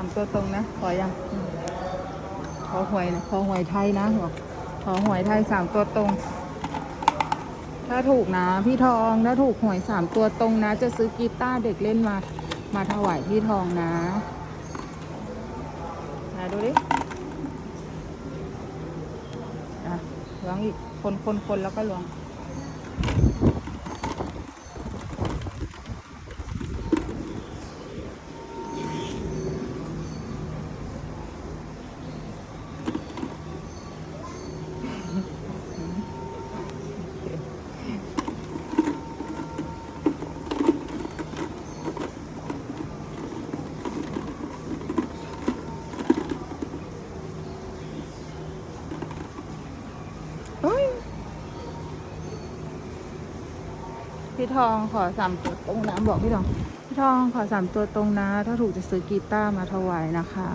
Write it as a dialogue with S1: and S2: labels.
S1: ามตัวตรงนะ ขอยัง ขอหวยนะขอหวยไทยนะบอกขอหวยไทยสามตัวตรง ถ้าถูกนะพี่ทอง ถ้าถูกหวยสามตัวตรงนะ จะซื้อกีตาร์เด็กเล่นมา มาถวายพี่ทองนะนะดูดิอะล้วงอีกคนคนคนแล้วก็ล้วง พี่ทองขอสามตัวตรงนะบอกพี่ทอง พี่ทองขอสามตัวตรงนะ ถ้าถูกจะซื้อกีตาร์มาถวายนะคะ